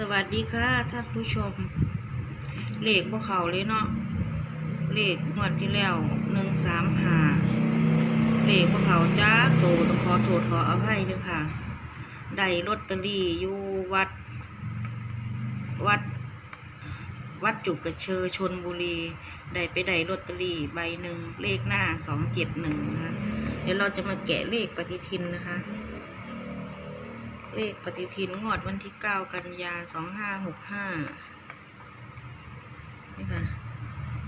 สวัสดีค่ะท่านผู้ชม เลขพวกเขาเลยเนาะเลขงวดที่แล้วหนึ่งสามหาเลขพวกเขาจ้าโตต้องขอโทษขออภัยด้วยค่ะ ได้ลอตเตอรี่อยู่วัด วัด วัดจุกกระเชอชนบุรี ได้ไปได้ลอตเตอรี่ใบหนึ่งเลขหน้าสองเจ็ดหนึ่งนะคะเดี๋ยวเราจะมาแกะเลขปฏิทินนะคะ เลขปฏิทินงวดวันที่ 9 กันยา 2565 นี่ค่ะ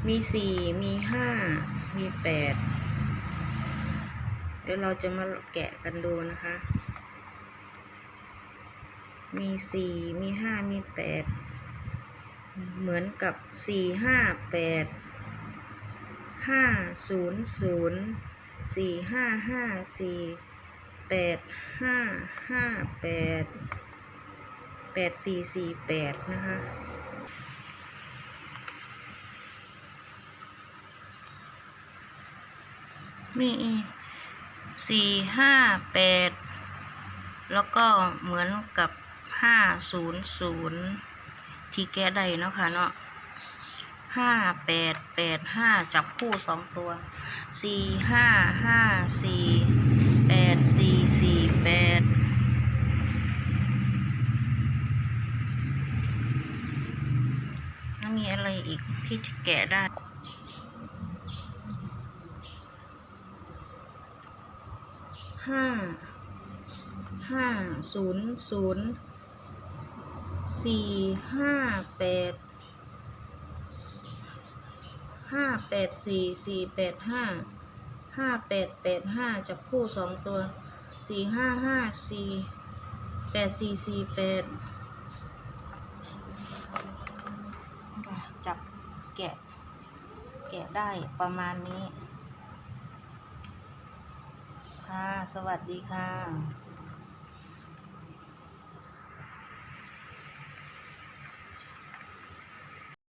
มี 4 มี 5 มี 8 เดี๋ยวเราจะมาแกะกันดูนะคะ มี 4 มี 5 มี 8 เหมือนกับ 4 5 8 5 0 0 4 5 5 4 แปดห้าห้าแปดแปดสี่สี่แปดนะคะมีสี่ห้าแปดแล้วก็เหมือนกับห้าศูนย์ศูนย์ที่แกได้เนาะค่ะเนาะ ห้าแปดแปดห้าจับคู่สองตัวสี่ห้าห้าสี่แปดสี่สี่แปดแล้วมีอะไรอีกที่จะแกะได้ห้าห้าศูนย์ศูนย์สี่ห้าแปด ห้าแปดสี่สี่แปดห้าห้าแปดแปดห้าจับคู่สองตัวสี่ห้าห้าสี่แปดสี่สี่แปดจับแกะ แกะได้ประมาณนี้ ค่ะ สวัสดีค่ะ